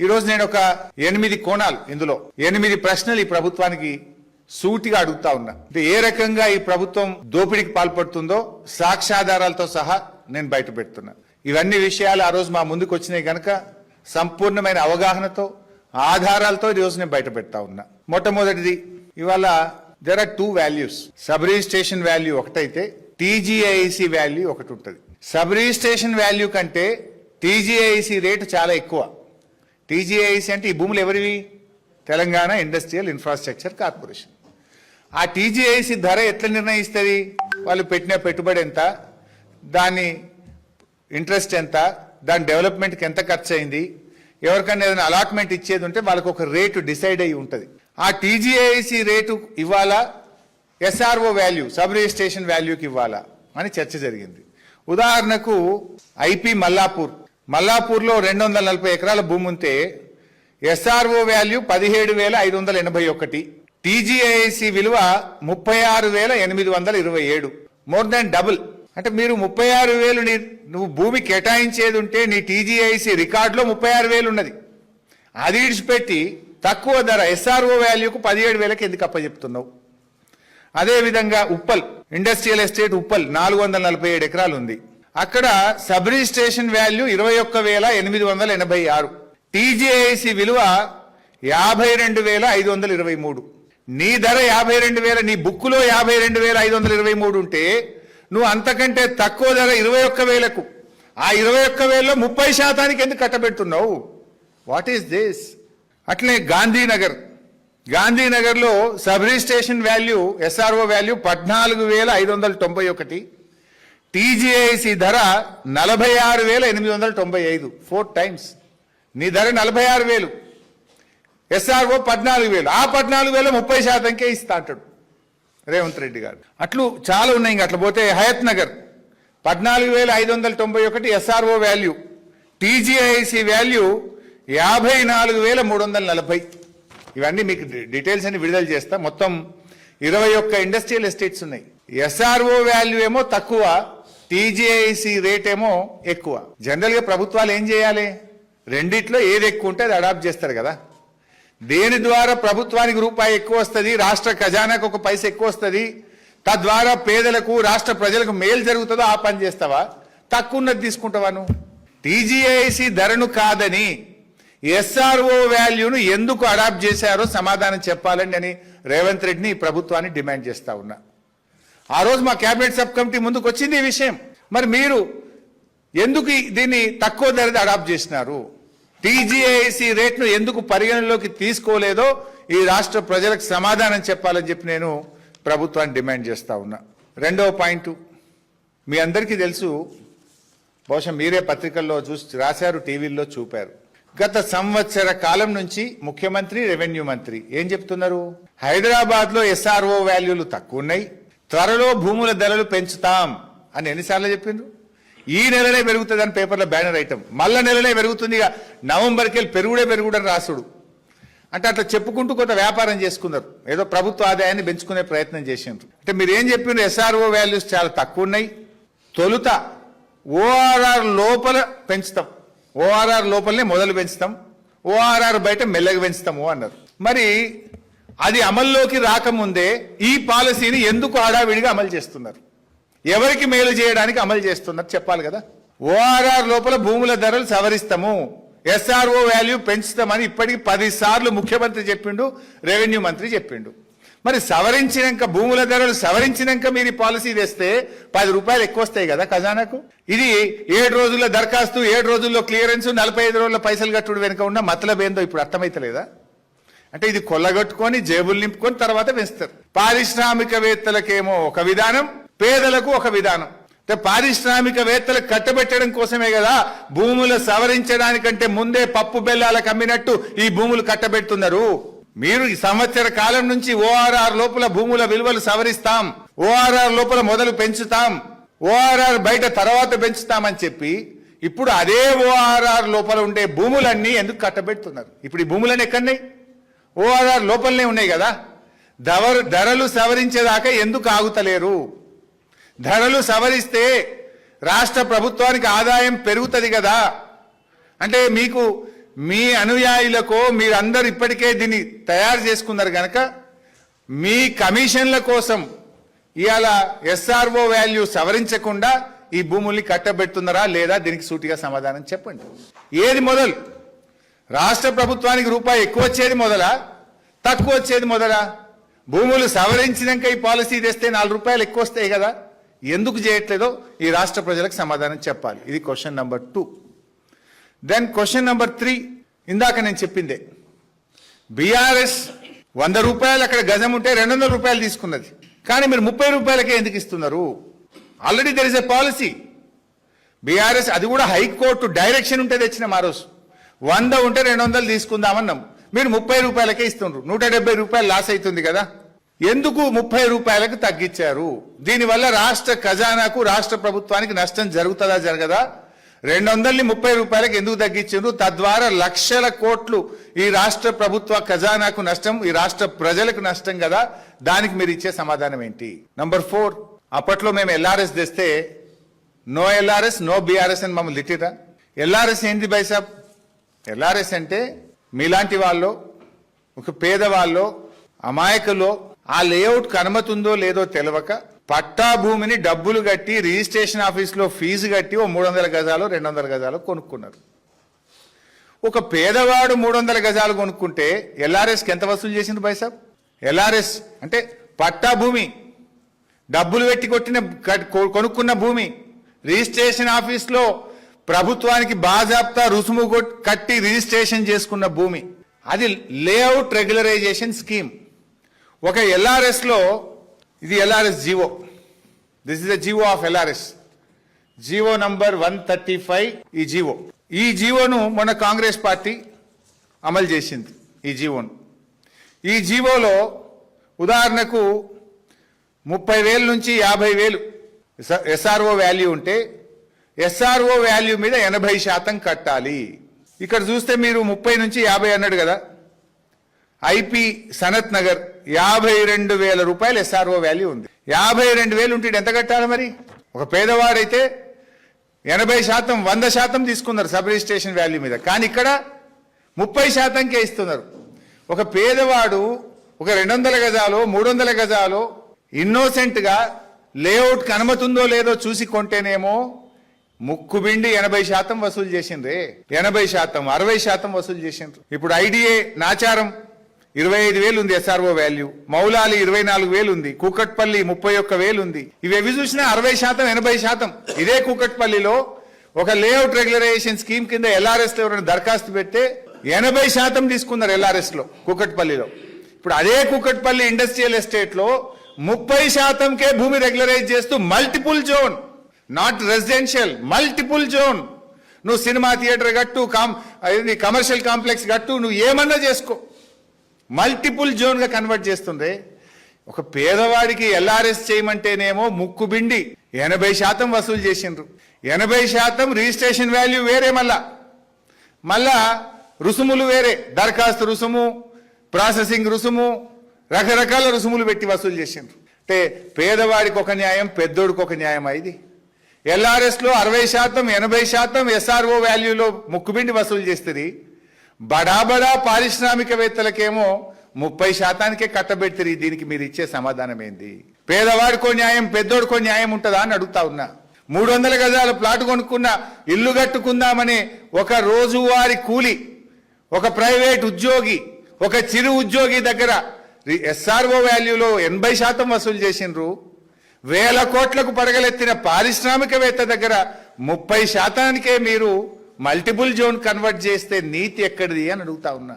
ఈరోజు నేను ఒక ఎనిమిది కోణాలు ఇందులో ఎనిమిది ప్రశ్నలు ఈ ప్రభుత్వానికి సూటిగా అడుగుతా ఉన్నా. అంటే ఏ రకంగా ఈ ప్రభుత్వం దోపిడీకి పాల్పడుతుందో సాక్ష్యాధారాలతో సహా నేను బయట పెడుతున్నా. ఇవన్నీ విషయాలు ఆ రోజు మా ముందుకు వచ్చినాయి కనుక సంపూర్ణమైన అవగాహనతో ఆధారాలతో ఈ రోజు నేను బయట పెడతా ఉన్నా. మొట్టమొదటిది ఇవాళ there are two values sub registration value ఒకటైతే టీజీఐసి వాల్యూ ఒకటి ఉంటుంది. సబ్ రిజిస్ట్రేషన్ వాల్యూ కంటే టీజీఐసి రేటు చాలా ఎక్కువ. టీజీఐసి అంటే ఈ భూములు ఎవరివి? Telangana industrial infrastructure corporation. ఆ టీజీఐసి ధర ఎట్లా నిర్ణయిస్తుంది? వాళ్ళు పెట్టిన పెట్టుబడి ఎంత? దాని ఇంట్రెస్ట్ ఎంత? దాని డెవలప్మెంట్కి ఎంత ఖర్చు అయింది ఎవరికైనా ఏదైనా అలాట్మెంట్ ఇచ్చేది ఉంటే వాళ్ళకి ఒక రేటు డిసైడ్ అయ్యి ఉంటుంది. ఆ టీజీఐసి రేటు ఇవ్వాలా? ఎస్ఆర్ఓ వాల్యూ సబ్ రిజిస్ట్రేషన్ వాల్యూకి ఇవ్వాలా? అని చర్చ జరిగింది. ఉదాహరణకు ఐపీ మల్లాపూర్ మల్లాపూర్లో రెండు వందల నలభై ఎకరాల భూమి ఉంటే ఎస్ఆర్ఓ వాల్యూ పదిహేడు వేల ఐదు వందల ఎనభై ఒకటి. టీజీఐసి విలువ ముప్పై ఆరు వేల ఎనిమిది వందల ఇరవై ఏడు. మోర్ దాన్ డబుల్ అంటే మీరు ముప్పై ఆరు వేలు నీ నువ్వు భూమి కేటాయించేది ఉంటే నీ టీజీఐసి రికార్డులో ముప్పై ఆరు వేలు ఉన్నది అది ఇడిచిపెట్టి తక్కువ ధర ఎస్ఆర్ఓ వాల్యూకు పదిహేడు వేలకి ఎందుకు అప్పచెప్తున్నావు? అదేవిధంగా ఉప్పల్ ఇండస్ట్రియల్ ఎస్టేట్ ఉప్పల్ నాలుగు వందల నలభై ఏడు ఎకరాలు ఉంది అక్కడ సబ్ రిజిస్ట్రేషన్ వాల్యూ ఇరవై ఒక్క వేల ఎనిమిది వందల ఎనభై ఆరు. టీజీఐసి విలువ యాభై రెండు వేల ఐదు వందల ఇరవై మూడు. నీ ధర యాభై రెండు వేల నీ బుక్కులో యాభై రెండు వేల ఐదు వందల ఇరవై మూడు ఉంటే నువ్వు అంతకంటే తక్కువ ధర ఇరవై ఒక్క వేలకు. ఆ ఇరవై ఒక్క వేలలో ముప్పై శాతానికి ఎందుకు కట్టబెడుతున్నావు? What is this? అట్లే Gandhinagar. గాంధీనగర్లో sub registration value SRO value పద్నాలుగు వేల ఐదు వందల తొంభై ఒకటి. టీజీఐసి ధర నలభై ఆరు వేల ఎనిమిది వందల తొంభై ఐదు. ఫోర్ టైమ్స్ నీ ధర నలభై ఆరు వేలు. ఎస్ఆర్ఓ పద్నాలుగు వేలు. ఆ పద్నాలుగు వేల ముప్పై శాతంకే ఇస్తా అంటాడు రేవంత్ రెడ్డి గారు. అట్లు చాలా ఉన్నాయి ఇంకా అట్లా పోతే హయత్ నగర్ పద్నాలుగు వేల ఐదు వందల తొంభై ఒకటి ఎస్ఆర్ఓ వాల్యూ. టీజీఐసి వాల్యూ యాభై నాలుగు వేల మూడు వందల నలభై. ఇవన్నీ మీకు డీటెయిల్స్ అన్ని విడుదల చేస్తా. మొత్తం ఇరవై ఒక్క ఇండస్ట్రియల్ ఎస్టేట్స్ ఉన్నాయి. ఎస్ఆర్ఓ వాల్యూ ఏమో తక్కువ. టీజీఐసి రేట్ ఏమో ఎక్కువ. జనరల్గా ప్రభుత్వాలు ఏం చేయాలి? రెండిట్లో ఏది ఎక్కువ ఉంటే అది అడాప్ట్ చేస్తారు కదా. దేని ద్వారా ప్రభుత్వానికి రూపాయి ఎక్కువ వస్తుంది? రాష్ట్ర ఖజానాకు ఒక పైస ఎక్కువ వస్తుంది? తద్వారా పేదలకు రాష్ట్ర ప్రజలకు మేలు జరుగుతుందో ఆ పని చేస్తావా? తక్కువ ఉన్నది తీసుకుంటావా నువ్వు? టీజీఐసి ధరను కాదని ఎస్ఆర్ఓ వాల్యూను ఎందుకు అడాప్ట్ చేశారో సమాధానం చెప్పాలని అని రేవంత్ రెడ్డిని ప్రభుత్వాన్ని డిమాండ్ చేస్తా ఉన్నా. ఆ రోజు మా కేబినెట్ సబ్ కమిటీ ముందుకు వచ్చింది ఈ విషయం. మరి మీరు ఎందుకు దీన్ని తక్కువ ధరది అడాప్ట్ చేసినారు? టీజీఐసి రేట్ను ఎందుకు పరిగణలోకి తీసుకోలేదో ఈ రాష్ట్ర ప్రజలకు సమాధానం చెప్పాలని చెప్పి నేను ప్రభుత్వాన్ని డిమాండ్ చేస్తా ఉన్నా. రెండవ పాయింట్. మీ అందరికీ తెలుసు బహుశా మీరే పత్రికల్లో చూసి రాశారు టీవీల్లో చూపారు. గత సంవత్సర కాలం నుంచి ముఖ్యమంత్రి రెవెన్యూ మంత్రి ఏం చెప్తున్నారు? హైదరాబాద్లో ఎస్ఆర్ఓ వాల్యూలు తక్కువ ఉన్నాయి. త్వరలో భూముల ధరలు పెంచుతాం అని ఎన్నిసార్లు చెప్పిండ్రు? ఈ నెలనే పెరుగుతుందని పేపర్లో బ్యానర్ ఐటమ్. మళ్ళా నెలనే పెరుగుతుంది ఇక. నవంబర్కి వెళ్ళి పెరుగుడే పెరుగుడని రాసుడు. అంటే అట్లా చెప్పుకుంటూ కొంత వ్యాపారం చేసుకున్నారు. ఏదో ప్రభుత్వ ఆదాయాన్ని పెంచుకునే ప్రయత్నం చేసిండ్రు. అంటే మీరు ఏం చెప్పిండ్రు? ఎస్ఆర్ఓ వాల్యూస్ చాలా తక్కువ ఉన్నాయి. తొలుత ఓఆర్ఆర్ లోపల పెంచుతాం. ఓఆర్ఆర్ లోపలనే మొదలు పెంచుతాం. ఓఆర్ఆర్ బయట మెల్లగా పెంచుతాము అన్నారు. మరి అది అమల్లోకి రాకముందే ఈ పాలసీని ఎందుకు హడావిడిగా అమలు చేస్తున్నారు? ఎవరికి మేలు చేయడానికి అమలు చేస్తున్నారు చెప్పాలి కదా? ఓఆర్ఆర్ లోపల భూముల ధరలు సవరిస్తాము. ఎస్ఆర్ఓ వాల్యూ పెంచుతామని ఇప్పటికి పదిసార్లు ముఖ్యమంత్రి చెప్పిండు రెవెన్యూ మంత్రి చెప్పిండు. మరి సవరించినాక భూముల ధరలు సవరించినాక మీరు పాలసీ తెస్తే పది రూపాయలు ఎక్కువ వస్తాయి కదా ఖజానాకు? ఇది ఏడు రోజుల్లో దరఖాస్తు ఏడు రోజుల్లో క్లియరెన్స్ నలభై ఐదు రోజుల్లో పైసలు కట్టుడు వెనుక ఉన్న మతలబేందో ఇప్పుడు అర్థమైతలేదా? అంటే ఇది కొల్లగొట్టుకొని జేబులు నింపుకొని తర్వాత పెంచుతారు పారిశ్రామికవేత్తలకేమో ఒక విధానం పేదలకు ఒక విధానం. అంటే పారిశ్రామికవేత్తలు కట్టబెట్టడం కోసమే కదా భూములు సవరించడానికంటే ముందే పప్పు బెల్లాలకు అమ్మినట్టు ఈ భూములు కట్టబెడుతున్నారు. మీరు ఈ సంవత్సర కాలం నుంచి ఓఆర్ఆర్ లోపల భూముల విలువలు సవరిస్తాం ఓఆర్ఆర్ లోపల మొదలు పెంచుతాం ఓఆర్ఆర్ బయట తర్వాత పెంచుతామని చెప్పి ఇప్పుడు అదే ఓఆర్ఆర్ లోపల ఉండే భూములన్నీ ఎందుకు కట్టబెడుతున్నారు? ఇప్పుడు ఈ భూములన్నీ ఎక్కడున్నాయి? ఓఆర్ఆర్ లోపలనే ఉన్నాయి కదా. ధవరు ధరలు సవరించేదాకా ఎందుకు ఆగుతలేరు? ధరలు సవరిస్తే రాష్ట్ర ప్రభుత్వానికి ఆదాయం పెరుగుతుంది కదా. అంటే మీకు మీ అనుయాయులకో మీరందరూ ఇప్పటికే దీన్ని తయారు చేసుకున్నారు కనుక మీ కమిషన్ల కోసం ఇవాళ ఎస్ఆర్ఓ వాల్యూ సవరించకుండా ఈ భూముల్ని కట్టబెడుతున్నారా లేదా దీనికి సూటిగా సమాధానం చెప్పండి. ఏది మొదలు? రాష్ట్ర ప్రభుత్వానికి రూపాయి ఎక్కువ వచ్చేది మొదలా? తక్కువ వచ్చేది మొదలా? భూములు సవరించినాక ఈ పాలసీ తెస్తే నాలుగు రూపాయలు ఎక్కువ వస్తాయి కదా? ఎందుకు చేయట్లేదో ఈ రాష్ట్ర ప్రజలకు సమాధానం చెప్పాలి. ఇది question number two. Then question number three. ఇందాక నేను చెప్పిందే బీఆర్ఎస్ వంద రూపాయలు అక్కడ గజం ఉంటే రెండు వందల రూపాయలు తీసుకున్నది. కానీ మీరు ముప్పై రూపాయలకే ఎందుకు ఇస్తున్నారు? Already there is a policy BRS అది కూడా హైకోర్టు డైరెక్షన్ ఉంటే తెచ్చిన ఆ రోజు వంద ఉంటే రెండు వందలు తీసుకుందామన్నాం. మీరు ముప్పై రూపాయలకే ఇస్తున్నారు నూట డెబ్బై రూపాయలు లాస్ అవుతుంది కదా. ఎందుకు ముప్పై రూపాయలకు తగ్గించారు? దీనివల్ల రాష్ట్ర ఖజానాకు రాష్ట్ర ప్రభుత్వానికి నష్టం జరుగుతుందా జరగదా? రెండు వందల్ని ముప్పై రూపాయలకు ఎందుకు తగ్గించారు? తద్వారా లక్షల కోట్లు ఈ రాష్ట్ర ప్రభుత్వ ఖజానాకు నష్టం ఈ రాష్ట్ర ప్రజలకు నష్టం కదా. దానికి మీరు ఇచ్చే సమాధానం ఏంటి? నంబర్ ఫోర్ అప్పట్లో మేము ఎల్ఆర్ఎస్ తెస్తే నో ఎల్ఆర్ఎస్ నో బీఆర్ఎస్ అని మమ్మల్ని తిట్టిరా ఎల్ఆర్ఎస్ ఏంటి బైసాబ్ ఎల్ఆర్ఎస్ అంటే మీలాంటి వాళ్ళు ఒక పేదవాళ్ళు అమాయకులో ఆ లేఅవుట్ అనుమతి ఉందో లేదో తెలియక పట్టా భూమిని డబ్బులు కట్టి రిజిస్ట్రేషన్ ఆఫీస్లో ఫీజు కట్టి ఓ మూడు వందల గజాలు రెండు వందల గజాలు కొనుక్కున్నారు. ఒక పేదవాడు మూడు వందల గజాలు కొనుక్కుంటే ఎల్ఆర్ఎస్కి ఎంత వసూలు చేసింది బైసాబ్ ఎల్ఆర్ఎస్ అంటే పట్టా భూమి డబ్బులు పెట్టి కొట్టిన కట్- కొ- కొనుక్కున్న భూమి రిజిస్ట్రేషన్ ఆఫీస్లో ప్రభుత్వానికి బాజాప్తా రుసుము కట్టి రిజిస్ట్రేషన్ చేసుకున్న భూమి. అది లేఅవుట్ రెగ్యులరైజేషన్ స్కీమ్. ఒక ఎల్ఆర్ఎస్లో ఇది LRS GO. This is the GO of LRS. GO number one thirty five ఈ జీవో. ఈ జీవోను మొన్న కాంగ్రెస్ పార్టీ అమలు చేసింది ఈ జీవోను. ఈ జీవోలో ఉదాహరణకు ముప్పై వేల నుంచి యాభై వేలు ఎస్ఆర్ఓ వాల్యూ ఉంటే ఎస్ఆర్ఓ వాల్యూ మీద ఎనభై శాతం కట్టాలి. ఇక్కడ చూస్తే మీరు ముప్పై నుంచి యాభై అన్నాడు కదా. ఐపి సనత్ నగర్ యాభై రెండు వేల రూపాయలు ఎస్ఆర్ఓ వాల్యూ ఉంది. యాభై రెండు వేలు ఉంటే ఎంత కట్టాలి మరి? ఒక పేదవాడైతే ఎనభై శాతం వంద శాతం తీసుకున్నారు సబ్ రిజిస్ట్రేషన్ వాల్యూ మీద. కానీ ఇక్కడ ముప్పై శాతంకే ఇస్తున్నారు. ఒక పేదవాడు ఒక రెండు వందల గజాలో మూడు వందల గజాలో ఇన్నోసెంట్గా లేఅవుట్ అనుమతి ఉందో లేదో చూసి కొంటేనేమో ముక్కుబిండి ఎనభై శాతం వసూలు చేసిండ్రే. ఎనభై శాతం అరవై శాతం వసూలు చేసిండ్రు. ఇప్పుడు ఐడిఏ నాచారం ఇరవై ఐదు వేలు ఉంది ఎస్ఆర్ఓ వాల్యూ మౌలాలి ఇరవై నాలుగు వేలు ఉంది. కూకట్పల్లి ముప్పై ఒక్క వేలు ఉంది. ఇవేవి చూసినా అరవై శాతం ఎనభై శాతం. ఇదే కూకట్పల్లిలో ఒక లేఅవుట్ రెగ్యులరైజేషన్ స్కీమ్ కింద ఎల్ఆర్ఎస్లో ఎవరైనా దరఖాస్తు పెడితే ఎనభై శాతం తీసుకున్నారు ఎల్ఆర్ఎస్లో కూకట్పల్లిలో. ఇప్పుడు అదే కూకట్పల్లి ఇండస్ట్రియల్ ఎస్టేట్లో ముప్పై శాతంకే భూమి రెగ్యులరైజ్ చేస్తూ multiple zone not residential multiple zone నువ్వు సినిమా థియేటర్ కట్టు కామ్ కమర్షియల్ కాంప్లెక్స్ కట్టు నువ్వు ఏమన్నా చేసుకో. మల్టిపుల్ జోన్గా కన్వర్ట్ చేస్తుండే ఒక పేదవాడికి ఎల్ఆర్ఎస్ చేయమంటేనేమో ముక్కు బిండి ఎనభై శాతం వసూలు చేసిండ్రు. ఎనభై శాతం రిజిస్ట్రేషన్ వాల్యూ వేరే మళ్ళా. మళ్ళా రుసుములు వేరే. దరఖాస్తు రుసుము ప్రాసెసింగ్ రుసుము రకరకాల రుసుములు పెట్టి వసూలు చేసిండ్రు. అంటే పేదవాడికి ఒక న్యాయం పెద్దోడికి ఒక న్యాయం ఇది? ఎల్ఆర్ఎస్లో అరవై శాతం ఎనభై శాతం ఎస్ఆర్ఓ వాల్యూలో ముక్కుబిండి వసూలు చేస్తుంది. బడా బడా పారిశ్రామికవేత్తలకేమో ముప్పై శాతానికే కట్టబెడుతుంది దీనికి మీరు ఇచ్చే సమాధానం ఏంది పేదవాడికో న్యాయం పెద్దోడికో న్యాయం ఉంటుందా అని అడుగుతా ఉన్నా. మూడు వందల గజాల ప్లాట్ కొనుక్కున్న ఇల్లు కట్టుకుందామని ఒక రోజువారి కూలి ఒక ప్రైవేట్ ఉద్యోగి ఒక చిరు ఉద్యోగి దగ్గర ఎస్ఆర్ఓ వాల్యూలో ఎనభై శాతం వసూలు చేసిండ్రు. వేల కోట్లకు పడగలెత్తిన పారిశ్రామికవేత్త దగ్గర ముప్పై శాతానికే మీరు మల్టిపుల్ జోన్ కన్వర్ట్ చేస్తే నీతి ఎక్కడిది అని అడుగుతా ఉన్నా.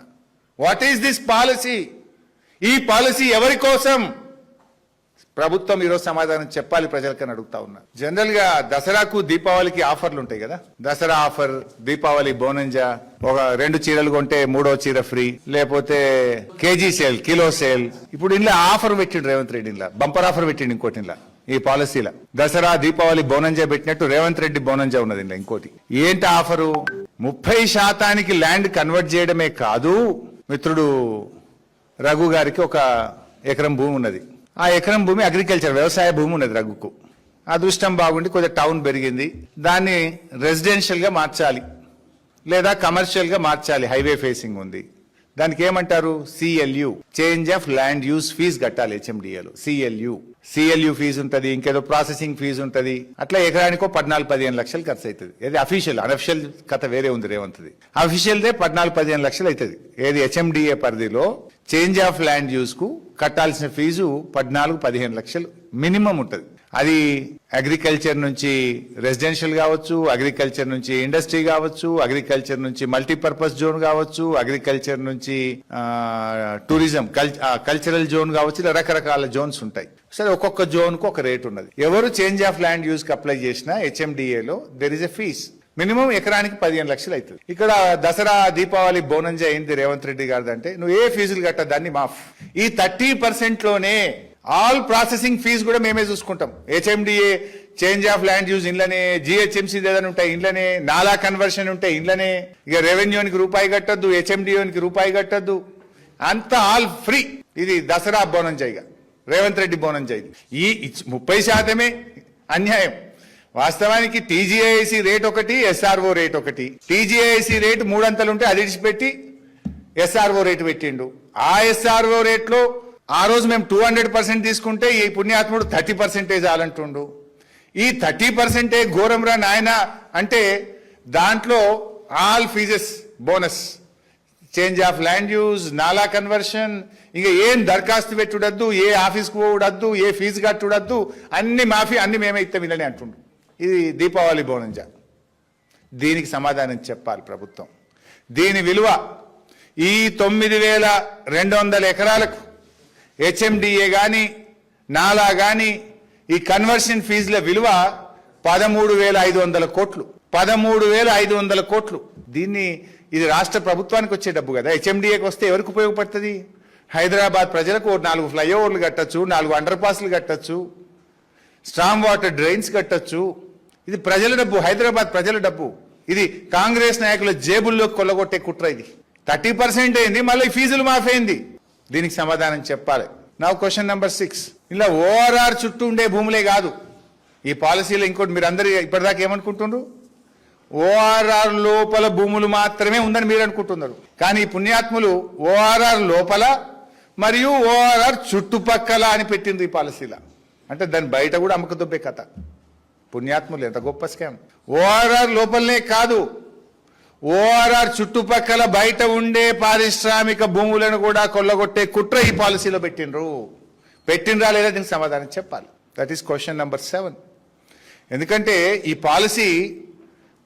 వాట్ ఈస్ దిస్ పాలసీ ఈ పాలసీ ఎవరి కోసం? ప్రభుత్వం ఈరోజు సమాధానం చెప్పాలి ప్రజలకని అడుగుతా ఉన్నా. జనరల్గా దసరాకు దీపావళికి ఆఫర్లు ఉంటాయి కదా? దసరా ఆఫర్ దీపావళి బోనంజా ఒక రెండు చీరలు కొంటే మూడో చీర ఫ్రీ లేకపోతే కేజీ సేల్ కిలో సేల్. ఇప్పుడు ఇంట్లో ఆఫర్ పెట్టిండు రేవంత్ రెడ్డి ఇంట్లో బంపర్ ఆఫర్ పెట్టిండు ఇంకోటి ఇంట్లో ఈ పాలసీలో. దసరా దీపావళి బోనంజా పెట్టినట్టు రేవంత్ రెడ్డి బోనంజా ఉన్నది ఇంకోటి. ఏంటి ఆఫరు? ముప్పై శాతానికి ల్యాండ్ కన్వర్ట్ చేయడమే కాదు మిత్రుడు రఘు గారికి ఒక ఎకరం భూమి ఉన్నది. ఆ ఎకరం భూమి అగ్రికల్చర్ వ్యవసాయ భూమి ఉన్నది రఘుకు. అదృష్టం బాగుండి కొద్దిగా టౌన్ పెరిగింది. దాన్ని రెసిడెన్షియల్గా మార్చాలి. లేదా కమర్షియల్గా మార్చాలి. హైవే ఫేసింగ్ ఉంది. దానికి ఏమంటారు CLU change of land use fee కట్టాలి హెచ్ఎండిఏలో సిఎల్యు సిఎల్యు ఫీజు ఉంటుంది ఇంకేదో ప్రాసెసింగ్ ఫీజు ఉంటుంది. అట్లా ఎకరానికో పద్నాలుగు పదిహేను లక్షలు ఖర్చు అవుతుంది ఏది అఫీషియల్ అనఫిషియల్ కథ వేరే ఉంది రేవంత్ది అఫీషియల్దే పద్నాలుగు పదిహేను లక్షలు అవుతుంది ఏది హెచ్ఎండిఏ పరిధిలో చేంజ్ ఆఫ్ ల్యాండ్ యూస్కు కట్టాల్సిన ఫీజు పద్నాలుగు పదిహేను లక్షలు మినిమం ఉంటుంది. అది అగ్రికల్చర్ నుంచి రెసిడెన్షియల్ కావచ్చు అగ్రికల్చర్ నుంచి ఇండస్ట్రీ కావచ్చు అగ్రికల్చర్ నుంచి మల్టీపర్పస్ జోన్ కావచ్చు అగ్రికల్చర్ నుంచి టూరిజం కల్చరల్ జోన్ కావచ్చు ఇలా రకరకాల జోన్స్ ఉంటాయి. సరే ఒక్కొక్క జోన్కు ఒక రేట్ ఉన్నది. ఎవరు చేంజ్ ఆఫ్ ల్యాండ్ యూజ్కి అప్లై చేసినా హెచ్ఎండిఏలో there is a fee minimum ఎకరానికి పదిహేను లక్షలు అవుతుంది. ఇక్కడ దసరా దీపావళి బోనంజ అయింది రేవంత్ రెడ్డి గారిది అంటే నువ్వు ఏ ఫీజులు కట్టదాన్ని మాఫ్. ఈ థర్టీ పర్సెంట్లోనే ఆల్ ప్రాసెసింగ్ ఫీజు కూడా మేమే చూసుకుంటాం. HMDA change of land use ఇండ్లనే GHMC ఏదైనా ఉంటాయి ఇండ్లనే నాలా కన్వర్షన్ ఉంటాయి ఇండ్లనే. ఇక రెవెన్యూనికి రూపాయి కట్టద్దు హెచ్ఎండిఓనికి రూపాయి కట్టద్దు. అంత ఆల్ ఫ్రీ ఇది దసరా బోనంజాయిగా రేవంత్ రెడ్డి బోనంజాయి ఈ ముప్పై శాతమే అన్యాయం. వాస్తవానికి టీజీఐసి రేట్ ఒకటి ఎస్ఆర్ఓ రేట్ ఒకటి. టీజీఐసి రేట్ మూడంతలు ఉంటే అది ఇడిచిపెట్టి ఎస్ఆర్ఓ రేటు పెట్టిండు. ఆ ఎస్ఆర్ఓ రేట్లో ఆ రోజు మేము టూ హండ్రెడ్ పర్సెంట్ తీసుకుంటే ఈ పుణ్యాత్ముడు థర్టీ పర్సెంటేజ్ ఆలంటుండు. ఈ థర్టీ పర్సెంటే ఘోరంరా నాయన అంటే దాంట్లో all fees bonus change of land use నాలా కన్వర్షన్ ఇంకా ఏం దరఖాస్తు పెట్టుడద్దు ఏ ఆఫీస్కి పోవడద్దు ఏ ఫీజు కట్టుడద్దు అన్ని మాఫీ అన్ని మేమే ఇస్తాం ఇదని అంటుండు. ఇది దీపావళి బోనంజ దీనికి సమాధానం చెప్పాలి ప్రభుత్వం. దీని విలువ ఈ తొమ్మిది వేల రెండు వందల ఎకరాలకు హెచ్ఎండిఏ కానీ నాలా కానీ ఈ కన్వర్షన్ ఫీజుల విలువ పదమూడు వేల ఐదు వందల కోట్లు. పదమూడు వేల ఐదు వందల కోట్లు. దీన్ని ఇది రాష్ట్ర ప్రభుత్వానికి వచ్చే డబ్బు కదా. హెచ్ఎండిఏకి వస్తే ఎవరికి ఉపయోగపడుతుంది? హైదరాబాద్ ప్రజలకు నాలుగు ఫ్లైఓవర్లు కట్టచ్చు నాలుగు అండర్ పాస్లు కట్టచ్చు స్ట్రాంగ్ వాటర్ డ్రైన్స్ కట్టొచ్చు. ఇది ప్రజల డబ్బు హైదరాబాద్ ప్రజల డబ్బు. ఇది కాంగ్రెస్ నాయకుల జేబుల్లో కొల్లగొట్టే కుట్ర ఇది. థర్టీ పర్సెంట్ అయింది మళ్ళీ ఫీజులు మాఫ్ అయింది. దీనికి సమాధానం చెప్పాలి. నా క్వశ్చన్ నెంబర్ సిక్స్ ఇలా ఓఆర్ఆర్ చుట్టూ ఉండే భూములే కాదు. ఈ పాలసీలో ఇంకోటి మీరు అందరు ఇప్పటిదాకా ఏమనుకుంటున్నారు ఓఆర్ఆర్ లోపల భూములు మాత్రమే ఉందని మీరు అనుకుంటున్నారు. కానీ ఈ పుణ్యాత్ములు ఓఆర్ఆర్ లోపల మరియు ఓఆర్ఆర్ చుట్టుపక్కల అని పెట్టింది ఈ పాలసీలో. అంటే దాని బయట కూడా అమ్మకదొబ్బే కథ. పుణ్యాత్ములు ఎంత గొప్ప స్కామ్. ఓఆర్ఆర్ లోపలనే కాదు. ఓఆర్ఆర్ చుట్టుపక్కల బయట ఉండే పారిశ్రామిక భూములను కూడా కొల్లగొట్టే కుట్ర ఈ పాలసీలో పెట్టినరు పెట్టినరా లేదా దీనికి సమాధానం చెప్పాలి. That is question number seven ఎందుకంటే ఈ పాలసీ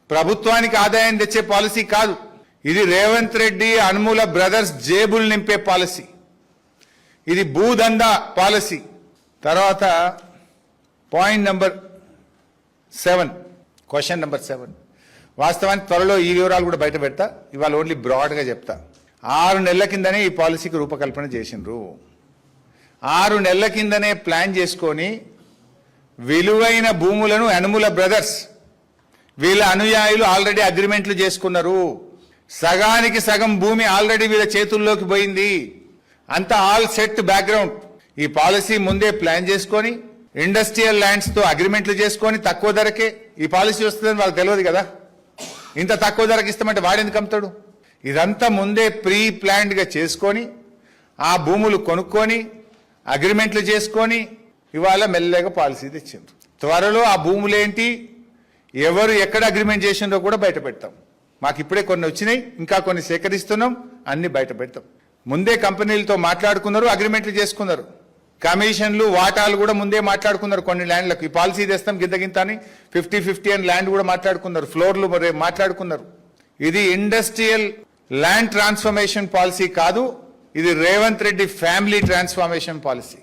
ప్రభుత్వానికి ఆదాయం తెచ్చే పాలసీ కాదు. ఇది రేవంత్ రెడ్డి అనుమూల బ్రదర్స్ జేబులు నింపే పాలసీ. ఇది భూదందా పాలసీ. తర్వాత point number seven question number seven వాస్తవానికి త్వరలో ఈ వివరాలు కూడా బయట పెడతా. ఇవాళ ఓన్లీ బ్రాడ్గా చెప్తా. ఆరు నెలల కిందనే ఈ పాలసీకి రూపకల్పన చేసిండ్రు. ఆరు నెలల కిందనే ప్లాన్ చేసుకొని విలువైన భూములను అనుముల బ్రదర్స్ వీళ్ళ అనుయాయులు ఆల్రెడీ అగ్రిమెంట్లు చేసుకున్నారు. సగానికి సగం భూమి ఆల్రెడీ వీళ్ళ చేతుల్లోకి పోయింది. అంత ఆల్ సెట్ బ్యాక్గ్రౌండ్ ఈ పాలసీ ముందే ప్లాన్ చేసుకొని ఇండస్ట్రియల్ ల్యాండ్స్తో అగ్రిమెంట్లు చేసుకొని తక్కువ ధరకే ఈ పాలసీ వస్తుందని వాళ్ళకి తెలియదు కదా. ఇంత తక్కువ ధరకు ఇస్తామంటే వాడెందుకు అమ్ముతాడు? ఇదంతా ముందే ప్రీ ప్లాన్డ్గా చేసుకొని ఆ భూములు కొనుక్కొని అగ్రిమెంట్లు చేసుకొని ఇవాళ మెల్లగా పాలసీ తెచ్చింది త్వరలో ఆ భూములేంటి ఎవరు ఎక్కడ అగ్రిమెంట్ చేసిండ్రో కూడా బయట పెడతాం. మాకు ఇప్పుడే కొన్ని వచ్చినాయి ఇంకా కొన్ని సేకరిస్తున్నాం అన్ని బయట పెడతాం. ముందే కంపెనీలతో మాట్లాడుకున్నారు అగ్రిమెంట్లు చేసుకున్నారు. కమిషన్లు వాటాలు కూడా ముందే మాట్లాడుకున్నారు కొన్ని ల్యాండ్లకు. ఈ పాలసీ తెస్తాం గింత గింత అని ఫిఫ్టీ ఫిఫ్టీ అని ల్యాండ్ కూడా మాట్లాడుకున్నారు. ఫ్లోర్లు మరి మాట్లాడుకున్నారు. ఇది ఇండస్ట్రియల్ ల్యాండ్ ట్రాన్స్ఫర్మేషన్ పాలసీ కాదు ఇది Revanth Reddy family transformation policy.